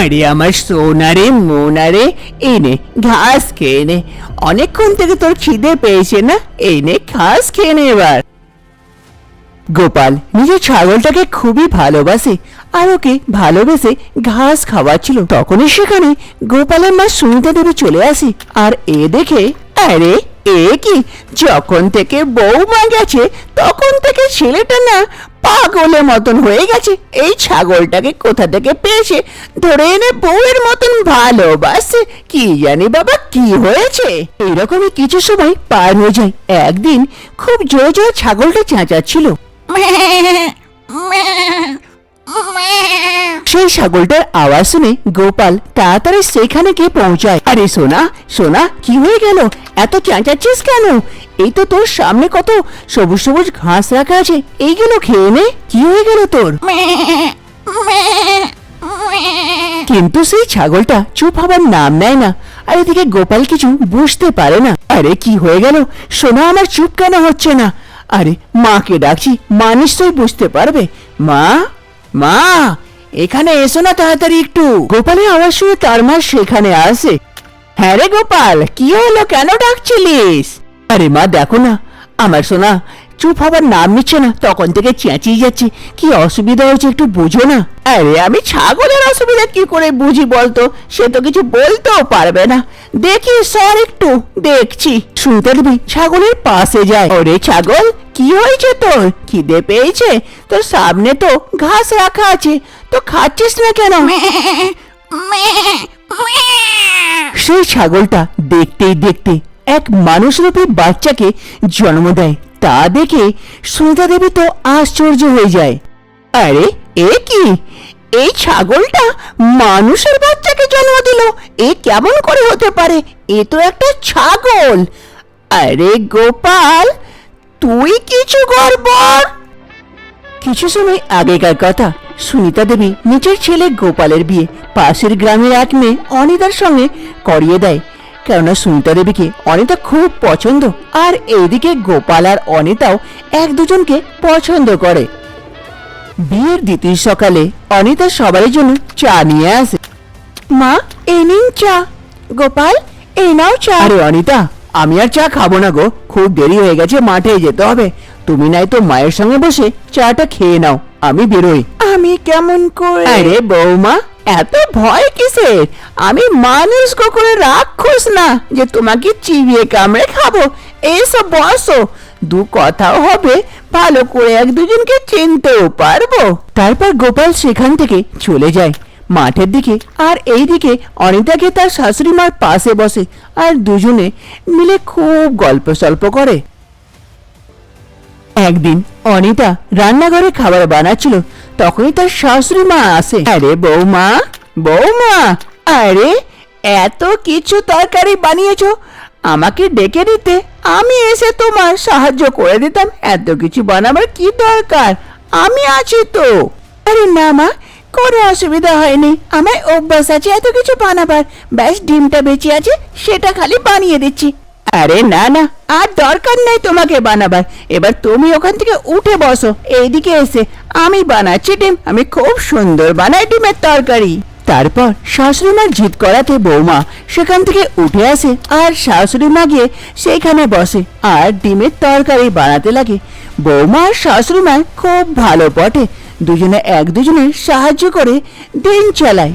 আরে আমার সোনারে, মোনারে, এনে ঘাস খেয়ে নে অনেকক্ষণ থেকে তোর খিদে পেয়েছে না? এনে ঘাস খেয়ে নে এবার। গোপাল, নিজের ছাগলটাকে খুবই ভালোবাসে আর ওকে ভালোবেসে ঘাস খাওয়াচ্ছিল। তখনই সেখানে গোপালের মা সুনিতা দেবী চলে আসে আর এ দেখে, আরে, এ কি? যখন থেকে বৌমা গেছে, তখন থেকে ছেলেটা না পাগলের মতন হয়ে গেছে। এই ছাগলটাকে কোথা থেকে পেয়েছে? ধরে এনে বউয়ের মতন ভালোবাসে। কি জানি বাবা কি হয়েছে? এরকমই কিছু সময় পার হয়ে যায়। একদিন খুব জোর জোর ছাগলটা চেঁচাচ্ছিল। সেই ছাগলটার আওয়াজ শুনে গোপাল তাড়াতাড়ি সেখানে গিয়ে পৌঁছায়। আরে সোনা সোনা, কি হয়ে গেল? এত চেঁচাচ্ছিস কেন? এই তো তোর সামনে কত সবুজ সবুজ ঘাস রাখা আছে। এইগুলো খেয়ে নে, কি হয়ে গেল তোর? কিন্তু সেই ছাগলটা চুপ হবার নাম নেয় না, আর এদিকে গোপাল কিছু বুঝতে পারে না। আরে কি হয়ে গেল? সোনা, আমার চুপ কেন হচ্ছে না? আরে মাকে ডাকছি, মা নিশ্চয়ই বুঝতে পারবে। মা? মা, এখানে এসো না তাড়াতাড়ি একটু। গোপালের আওয়াজ শুনে তার মা সেখানে আসে। হ্যাঁ রে গোপাল, কি হলো? কেন ডাকছিলিস? আরে মা, দেখো না। আমার সোনা চুপ হবার নাম নিচ্ছে না। তখন থেকে চেঁচিয়ে যাচ্ছে। কি অসুবিধা হয়েছে একটু বুঝো না। আরে, আমি ছাগলের অসুবিধা কি করে বুঝি বলতো? সে তো কিছু বলতেও পারবে না। দেখি স্যার একটু। দেখছি। শুনতে দেবি ছাগলের পাশে যায়। ওরে ছাগল, কি হয়েছে তোর? খিদে পেয়েছে? তোর সামনে তো ঘাস রাখা আছে। তো খাচ্ছিস না কেন? সেই ছাগলটা দেখতেই দেখতে এক মানুষরূপী বাচ্চাকে জন্ম দেয়। তা দেখে সুনিতা দেবী তো আশ্চর্য হয়ে যায়। আরে, এ কি? এই ছাগলটা মানুষের বাচ্চাকে জন্ম দিল। এ কেমন করে হতে পারে? এ তো একটা ছাগল। আরে গোপাল, তুই কিছু গড়বড় কিছু সময় আগেকার কথা সুনিতা দেবী নিজের ছেলে গোপালের বিয়ে পাশের গ্রামের এক মেয়ে অনিতার সঙ্গে করিয়ে দেয়। কেননা সুনিতা দেবীকে অনিতা খুব পছন্দ আর এইদিকে গোপাল আর অনিতাও এক দুজনকে পছন্দ করে। বিয়ের দ্বিতীয় সকালে অনিতা সবার জন্য চা নিয়ে আসে। মা এই নিন চা। গোপাল এই নাও চা। আরে অনিতা আমি আর চা খাব না গো। খুব দেরি হয়ে গেছে মাঠে যেতে হবে। তুমি নাই তো মায়ের সঙ্গে বসে চাটা খেয়ে নাও। আমি বেরোই। আমি কেমন করে আরে বৌমা এত ভয় কিসের? আমি মানুষ কখনো রাক্ষস না যে তোমাকে চিবিয়ে কামড়ে খাব। এইসব বসো। দু কথাও হবে, ভালো করে এক দুজনকে চিনতেও পারব। তারপর গোপাল সেখান থেকে চলে যায়। মাঠের দিকে আর এই দিকে অনিতাকে তার শাশুড়ি মার পাশে বসে আর দুজনে মিলে খুব গল্প সল্প করে। একদিন অনিতা রান্নাঘরে খাবার বানাচ্ছিল তখনই তার শাশুড়ি মা আসে। আরে বৌমা বৌমা, আরে এত কিছু তরকারি বানিয়েছো। আমাকে ডেকে দিতে আমি এসে তোমার সাহায্য করে দিতাম। এত কিছু বানাবার কি দরকার? আমি আছি তো। আরে না মা, কোনো অসুবিধা হয়নি। আমার অভ্যাস আছে এত কিছু বানাবার। ব্যাস, ডিমটা বেঁচে আছে, সেটা খালি বানিয়ে দিচ্ছি। আরে না না, আর দরকার নেই তোমাকে বানাবার। এবার তুমি ওখান থেকে উঠে বসো, এইদিকে এসে আমি বানাচ্ছি ডিম। আমি খুব সুন্দর বানাই ডিমের তরকারি। তারপর শাশুড়ি মার জিদ করাতে বৌমা সেখান থেকে উঠে আসে, আর শাশুড়ি মা গিয়ে সেইখানে বসে, আর ডিমের তরকারি বানাতে লাগে। বৌমা আর শাশুড়ি মা খুব ভালো পটে, দুজনে এক দুজনের সাহায্য করে দিন চালায়।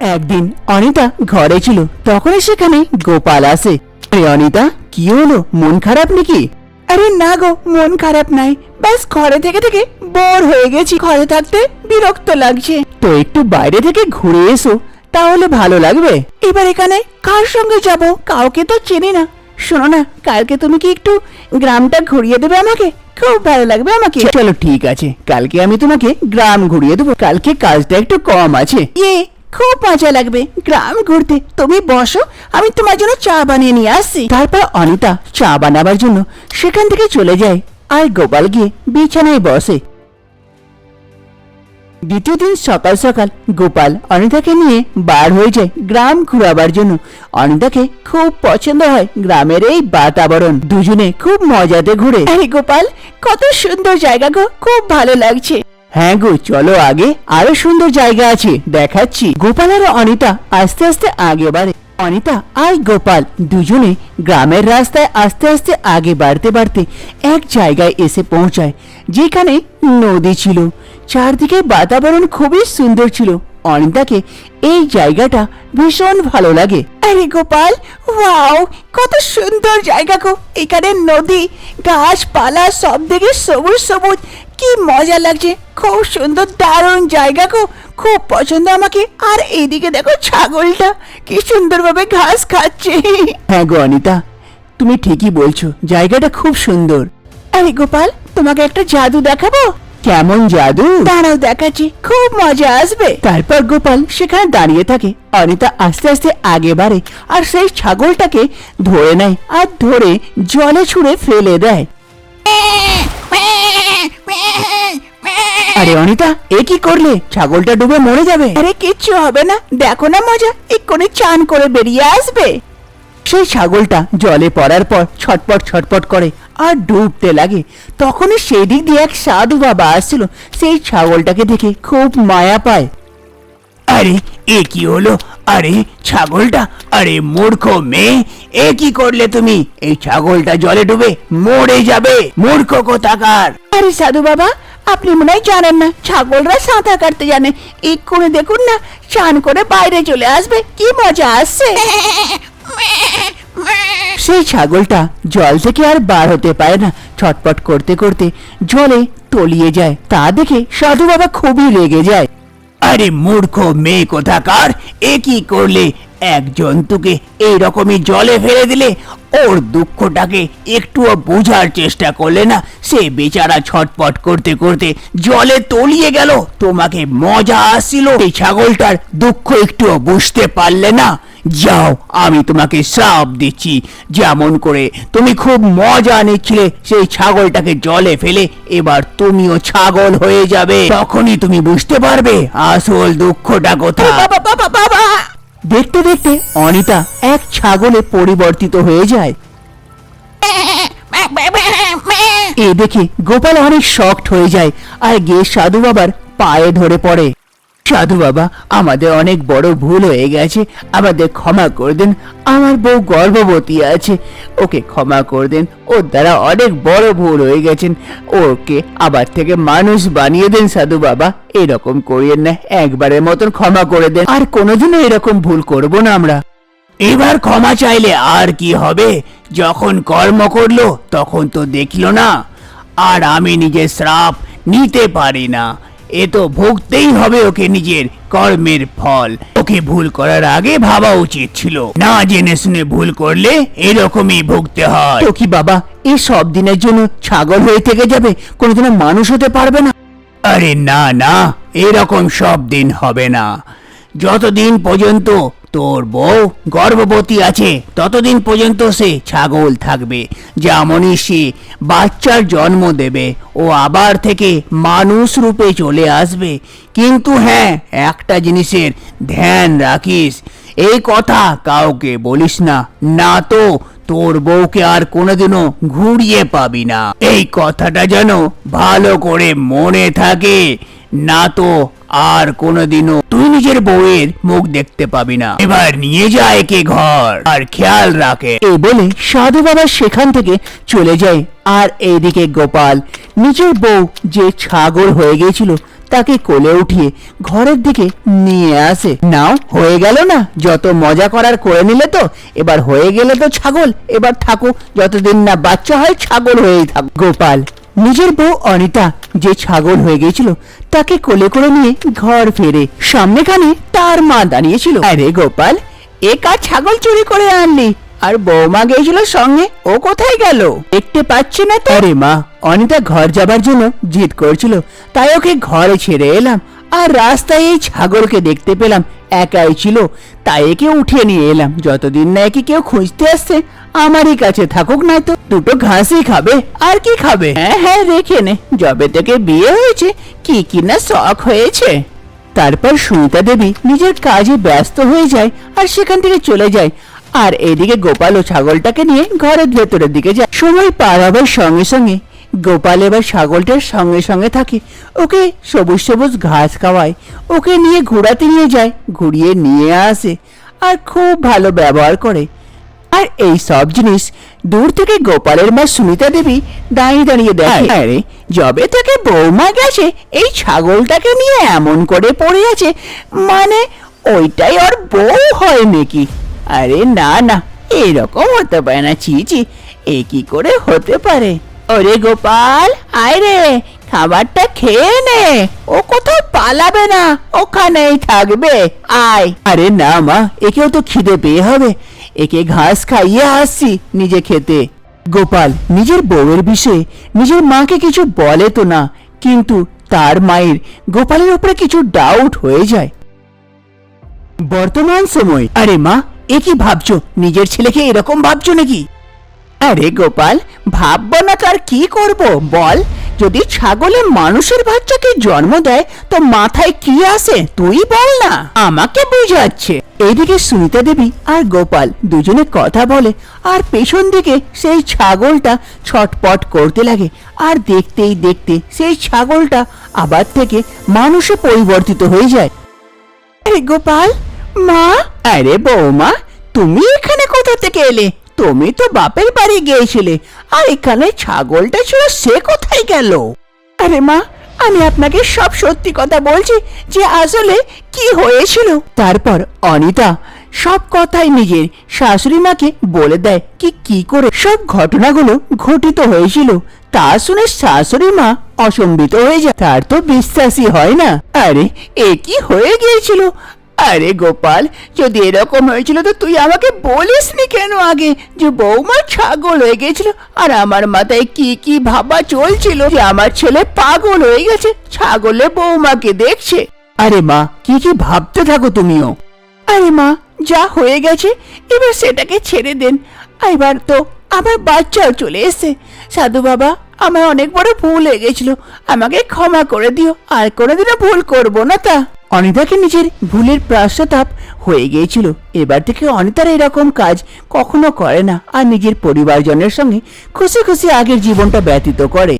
একদিন অনিতা ঘরে ছিল তখনই সেখানে গোপাল আসে। আরে অনিতা কি হলো? মন খারাপ নাকি? আরে না গো মন খারাপ নাই। ব্যাস ঘরে থেকে থেকে বোর হয়ে গেছি। ঘরে থাকতে বিরক্ত লাগছে। তো একটু বাইরে থেকে ঘুরে এসো তাহলে ভালো লাগবে। এবার এখানে কার সঙ্গে যাব? কাউকে তো চিনি না। শোনো না কালকে তুমি কি একটু গ্রামটা ঘুরিয়ে দেবে আমাকে? খুব ভালো লাগবে আমাকে। চলো ঠিক আছে। কালকে আমি তোমাকে গ্রাম ঘুরিয়ে দেবো। কালকে কাজটা একটু কম আছে। ইয়ে খুব মজা লাগবে। গ্রাম ঘুরতে। তুমি বসো, আমি তোমার জন্য চা বানিয়ে নিয়ে আসছি। তারপর অনিতা চা বানাবার জন্য সেখান থেকে চলে যায় আর গোপাল গিয়ে বিছানায় বসে। দ্বিতীয় দিন সকাল সকাল গোপাল অনিতাকে নিয়ে বার হয়ে যায় গ্রাম ঘুরাবার জন্য। অনিতাকে খুব পছন্দ হয় গ্রামের এই বাতাবরণ। দুজনে খুব মজাতে ঘুরে। গোপাল, কত সুন্দর জায়গা গো, খুব ভালো লাগছে। হ্যাঁ গো, চলো আগে। আরও সুন্দর জায়গা আছে, দেখাচ্ছি। গোপাল আর অনিতা আস্তে আস্তে আগে বাড়ে। অনিতা আর গোপাল দুজনে গ্রামের রাস্তায় আস্তে আস্তে আগে বাড়তে বাড়তে এক জায়গায় এসে পৌঁছায়, যেখানে নদী ছিল। চারদিকে বাতাবরণ খুবই সুন্দর ছিল। অনিতাকে এই জায়গাটা ভীষণ ভালো লাগে। আরে গোপাল, ওয়াও, কত সুন্দর জায়গা গো। এখানে নদী, গাছপালা সব দিকে সবুজ সবুজ। কি মজা লাগছে। খুব সুন্দর দারুণ জায়গা গো। খুব পছন্দ আমাকে। আর এইদিকে দেখো ছাগলটা কি সুন্দরভাবে ঘাস খাচ্ছে। হ্যাঁ গো অনিতা তুমি ঠিকই বলছো জায়গাটা খুব সুন্দর। আরে গোপাল তোমাকে একটা জাদু দেখাবো? কেমন জাদু? দাঁড়াও দেখাচ্ছি খুব মজা আসবে। তারপর গোপাল সেখানে দাঁড়িয়ে থাকে। অনিতা আস্তে আস্তে আগে বাড়ে আর সেই ছাগলটাকে ধরে নেয় আর ধরে জলে ছুঁড়ে ফেলে দেয়। আরে অনিতা এ কি করলে? ছাগলটা ডুবে মরে যাবে। আরে কিচ্ছু হবে না। দেখো না মজা এক্ষুনি চান করে বেরিয়ে আসবে। সেই ছাগলটা জলে পড়ার পর ছটপট ছটপট করে আর ডুবতে লাগে। তখনই সেই দিক দিয়ে এক সাধু বাবা আসছিল। সেই ছাগলটাকে দেখে খুব মায়া পায়। আরে এ কি হলো? আরে ছাগলটা? আরে মূর্খ মেয়ে। এ কি করলে তুমি? এই ছাগলটা জলে ডুবে মরে যাবে। মূর্খ কোথাকার? আরে সাধু বাবা আপনি মনে হয় জানেন না ছাগলরা সাঁতার কাটতে জানে। এক্ষুনি দেখুন না চান করে বাইরে চলে আসবে। কি মজা আসছে। সেই ছাগলটা জল থেকে আর বার হতে পারে না। ছটপট করতে করতে জলে তলিয়ে যায়। তা দেখে সাধু বাবা খুবই রেগে যায়। আরে মূর্খ মেয়ে কোথাকার? এ কি করলে? এক জন্তুকে এই রকমই জলে ফেলে দিলে ওর দুঃখটাকে একটুও বোঝার চেষ্টা করলে না, সে বেচারা ছটপট করতে করতে জলে তলিয়ে গেল। তোমাকে মজা আসছিল এই ছাগলটার দুঃখ একটুও বুঝতে পারলে না। যাও আমি তোমাকে শ্রাপ দিচ্ছি। যেমন করে তুমি খুব মজা নিচ্ছিলে সেই ছাগলটাকে জলে ফেলে এবার তুমিও ছাগল হয়ে যাবে। তখনই তুমি বুঝতে পারবে আসল দুঃখটা কোথায়। দেখতে দেখতে অনিতা এক ছাগলে পরিবর্তিত হয়ে যায়। এ দেখে গোপাল অনেক শকড হয়ে যায় আর গিয়ে সাধু বাবার পায়ে ধরে পড়ে। সাধু বাবা, আমাদের অনেক বড় ভুল হয়ে গেছে। আমাদের ক্ষমা করে দেন, আমার বউ গর্ভবতী আছে। ওকে ক্ষমা করে দেন, ওর দ্বারা অনেক বড় ভুল হয়ে গেছেন ওকে আবার থেকে মানুষ বানিয়ে দেন সাধু বাবা, এরকম করিয়েন না, একবারের মতন ক্ষমা করে দেন। আর কোনোদিনও এরকম ভুল করব না আমরা। এবার ক্ষমা চাইলে আর কি হবে? যখন কর্ম করল, তখন তো দেখল না। আর আমি নিজের শ্রাপ নিতে পারি না। এ তো ভুগতেই হবে ওকে নিজের কর্মের ফল। ওকে ভুল করার আগে ভাবা উচিত ছিল। না জেনে শুনে ভুল করলে এরকমই ভুগতে হয়। তো কি বাবা এই সব দিনের জন্য ছাগল হয়ে থেকে যাবে? কোনোদিনও মানুষ হতে পারবে না। আরে না না এরকম সব দিন হবে না। যতদিন পর্যন্ত তোর বউ গর্ভবতী আছে, ততদিন পর্যন্ত সে ছাগল থাকবে। যেমনই সে বাচ্চার জন্ম দেবে, ও আবার থেকে মানুষ রূপে চলে আসবে। কিন্তু হ্যাঁ একটা জিনিসের ধ্যান রাখিস, এই কথা কাউকে বলিস না। না তো, তোর বউকে আর কোনোদিনও ঘুরিয়ে পাবি না। এই কথাটা যেন ভালো করে মনে থাকে। না তো আর কোনোদিনও তুই নিজের বউয়ের মুখ দেখতে পাবি না। এবার নিয়ে যা একে ঘর, আর খেয়াল রাখে। এই বলে সাধু বাবা সেখান থেকে চলে যায়। আর এইদিকে গোপাল, নিজের বউ যে ছাগল হয়ে গিয়েছিল, তাকে কোলে উঠিয়ে ঘরের দিকে নিয়ে আসে। নাও, হয়ে গেল না, যত মজা করার করে নিলে তো, এবার হয়ে গেলে তো ছাগল, এবার থাকো, যতদিন না বাচ্চা হয় ছাগল হয়েই থাক। গোপাল নিজের বউ অনিতা যে ছাগল হয়ে গিয়েছিল, তাকে কোলে করে নিয়ে ঘর ফেরে সামনেখানে তার মা দাঁড়িয়েছিল। আরে গোপাল, এ ছাগল চুরি করে আনলি? আর বৌমা গিয়েছিল সঙ্গে, ও কোথায় গেল? দেখতে পাচ্ছি না তো। আরে মা, অনিতা ঘর যাবার জন্য জিদ করছিল, তাই ওকে ঘরে ছেড়ে এলাম, আর রাস্তায় এই ছাগলকে দেখতে পেলাম। একাই ছিল, তাই একে উঠিয়ে নিয়ে এলাম। যতদিন না একে কেউ খুঁজতে আসছে, আমারই কাছে থাকুক না তো দুটো ঘাসই খাবে। আর কি খাবে? হ্যাঁ হ্যাঁ রেখে নে। যবে থেকে বিয়ে হয়েছে, কি কি না শখ হয়েছে? তারপর সুনিতা দেবী নিজের কাজে ব্যস্ত হয়ে যায় আর সেখান থেকে চলে যায়। আর এদিকে গোপাল ও ছাগলটাকে নিয়ে ঘরের ভেতরের দিকে যায়। সময় পার হবার সঙ্গে সঙ্গে গোপাল এবার ছাগলটার সঙ্গে সঙ্গে থাকে। ওকে সবুজ সবুজ ঘাস খাওয়ায়। ওকে নিয়ে ঘোরাতে নিয়ে যায় ঘুরিয়ে নিয়ে আসে আর খুব ভালো ব্যবহার করে। আর এই সব জিনিস দূর থেকে গোপালের মা সুনিতা দেবী দাঁড়িয়ে দাঁড়িয়ে দেখে। আরে যবে থেকে বৌমা গেছে এই ছাগলটাকে নিয়ে এমন করে পড়ে আছে মানে ওইটাই ওর বউ হয় নাকি? আরে না না এরকম হতে পারে না ছি ছি এ কি করে হতে পারে? ওরে গোপাল, আয় রে, খাবারটা খেয়ে নে। ও কোথাও পালাবে না, ওখানেই থাকবে। আয়। আরে না মা, একেও তো খিদে পেয়ে হবে। একে ঘাস খাইয়ে আসছি নিজে খেতে। গোপাল, নিজের বউয়ের বিষয়ে, নিজের মাকে কিছু বলে তো না, কিন্তু তার মায়ের গোপালের উপরে কিছু ডাউট হয়ে যায়। বর্তমান সময়। আরে মা, এ কি ভাবছ? নিজের ছেলেকে এরকম ভাবছ নাকি? আরে গোপাল, ভাববো না তার কি করব? বল, যদি ছাগলে মানুষের বাচ্চাকে জন্ম দেয়, তো মাথায় কি আসে তুই বল না। আমাকে বুঝাচ্ছে। এইদিকে সুনিতা দেবী আর গোপাল দুজনে কথা বলে, আর পেছন দিকে সেই ছাগলটা ছটপট করতে লাগে, আর দেখতেই দেখতে সেই ছাগলটা আবার থেকে মানুষে পরিবর্তিত হয়ে যায়। গোপাল, মা! আরে বৌমা, তুমি এখানে কোথা থেকে এলে? তুমি তো বাপের বাড়ি গিয়েছিলে, আর এখানে ছাগলটা ছিল, সে কোথায় গেল? আরে মা, আমি আপনাকে সব সত্যি কথা বলছি, যে আসলে কি হয়েছিল? তারপর অনিতা সব কথাই নিজের শাশুড়ি মাকে বলে দেয় কি কি করে সব ঘটনাগুলো ঘটিত হয়েছিল। তা শুনে শাশুড়ি মা অসম্বিত হয়ে যায়। তার তো বিশ্বাসই হয় না। আরে, এ কি হয়ে গিয়েছিল? আরে গোপাল, যদি এরকম হয়েছিল তো তুই আমাকে বলিসনি কেন আগে? যে বৌমা ছাগল হয়ে গেছিল, আর আমার মাথায় কি কি ভাবা চলছিল যে আমার ছেলে পাগল হয়ে গেছে, ছাগলে বৌমাকে দেখছে। আরে মা, কি কি ভাবতে থাকো তুমিও। আরে মা, যা হয়ে গেছে, এবার সেটাকে ছেড়ে দেন। এবার তো আমার বাচ্চাও চলে এসেছে। সাধু বাবা আমার অনেক বড় ভুল হয়ে গেছিল, আমাকে ক্ষমা করে দিও, আর কোনোদিনও ভুল করব না তা। অনিতাকে নিজের ভুলের প্রাশ্চাতাপ হয়ে গিয়েছিল। এবার থেকে অনিতার এরকম কাজ কখনো করে না, আর নিজের পরিবারজনের সঙ্গে খুশি খুশি আগের জীবনটা ব্যতীত করে।